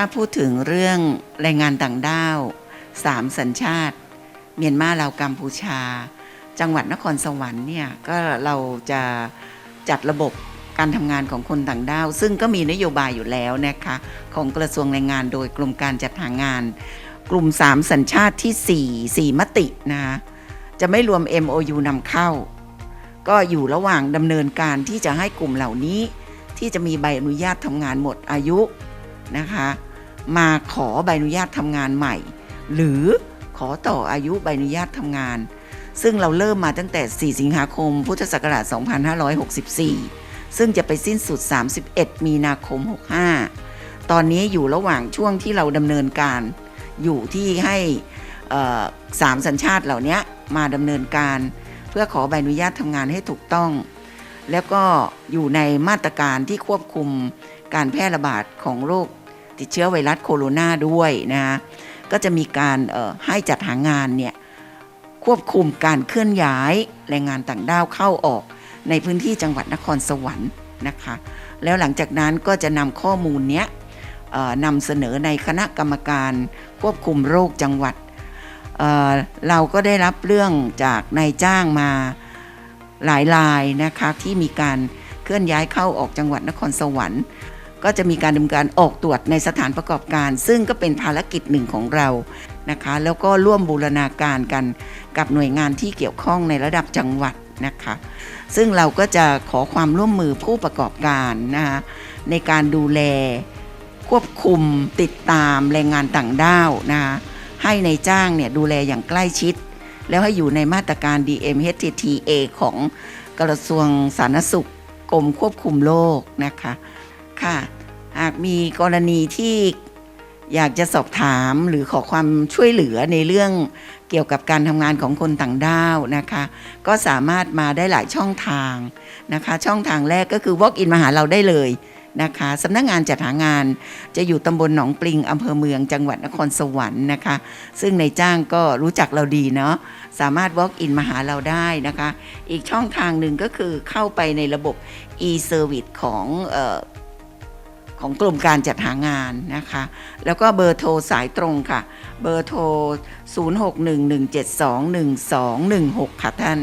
าพูดถึงเรื่องแรงงานต่างด้าวสามสัญชาติ เมียนมาลาวกัมพูชา จังหวัดนครสวรรค์เนี่ยก็เราจะจัดระบบการทำงานของคนต่างด้าว ซึ่งก็มีนโยบายอยู่แล้วนะคะของกระทรวงแรงงานโดยกรมการจัดหางาน กลุ่ม 3 สัญชาติที่ 4 4 มตินะคะจะไม่รวม MOU นำเข้า ก็อยู่ระหว่างดำเนินการที่จะให้กลุ่มเหล่านี้ ที่จะมีใบอนุญาตทำงานหมดอายุนะคะ มาขอใบอนุญาตทำงานใหม่ หรือขอต่ออายุใบอนุญาตทำงาน ซึ่งเราเริ่มมาตั้งแต่ 4 สิงหาคม พุทธศักราช 2564 ซึ่งจะไปสิ้นสุด 31 มีนาคม 65 ตอนนี้อยู่ระหว่างช่วงที่เราดำเนินการอยู่ที่ให้สามสัญชาติเหล่านี้มาดำเนินการ เพื่อขอใบอนุญาตทำงานให้ถูกต้อง แล้วก็อยู่ในมาตรการที่ควบคุมการแพร่ระบาดของโรค ติดเชื้อไวรัสโคโรนาด้วยนะก็จะมีการให้จัดหางานเนี่ยควบคุมการเคลื่อนย้ายแรงงานต่างด้าวเข้าออกในพื้นที่จังหวัดนครสวรรค์นะคะ แล้วหลังจากนั้นก็จะนำข้อมูลเนี้ยนำเสนอในคณะกรรมการควบคุมโรคจังหวัดเเราก็ได้รับเรื่องจากนายจ้างมาหลายรายนะคะที่มีการเคลื่อนย้ายเข้าออกจังหวัดนครสวรรค์ ก็จะมีการดำเนินการออกตรวจในสถานประกอบการ ซึ่งก็เป็นภารกิจหนึ่งของเรานะคะ แล้วก็ร่วมบูรณาการกันกับหน่วยงานที่เกี่ยวข้องในระดับจังหวัดนะคะ ซึ่งเราก็จะขอความร่วมมือผู้ประกอบการนะคะในการดูแลควบคุมติดตามแรงงานต่างด้าวนะคะให้ในจ้างเนี่ยดูแลอย่างใกล้ชิด แล้วให้อยู่ในมาตรการ DMHTTA ของกระทรวงสาธารณสุขกรมควบคุมโรคนะคะ ค่ะ หากมีกรณีที่อยากจะสอบถามหรือขอความช่วยเหลือในเรื่องเกี่ยวกับการทำงานของคนต่างด้าวนะคะ ก็สามารถมาได้หลายช่องทางนะคะ ช่องทางแรกก็คือ walk in มาหาเราได้เลยนะคะสำนักงงานจัดหางานจะอยู่ตำบลหนองปลิงอำเภอเมืองจังหวัดนครสวรรค์นะคะ ซึ่งในจ้างก็รู้จักเราดีเนาะสามารถ walk in มาหาเราได้นะคะ อีกช่องทางหนึ่งก็คือเข้าไปในระบบ e-service ของ ของกลุ่มการจัดหางานนะคะ แล้วก็เบอร์โทรสายตรงค่ะ เบอร์โทร 0611721216 ค่ะท่าน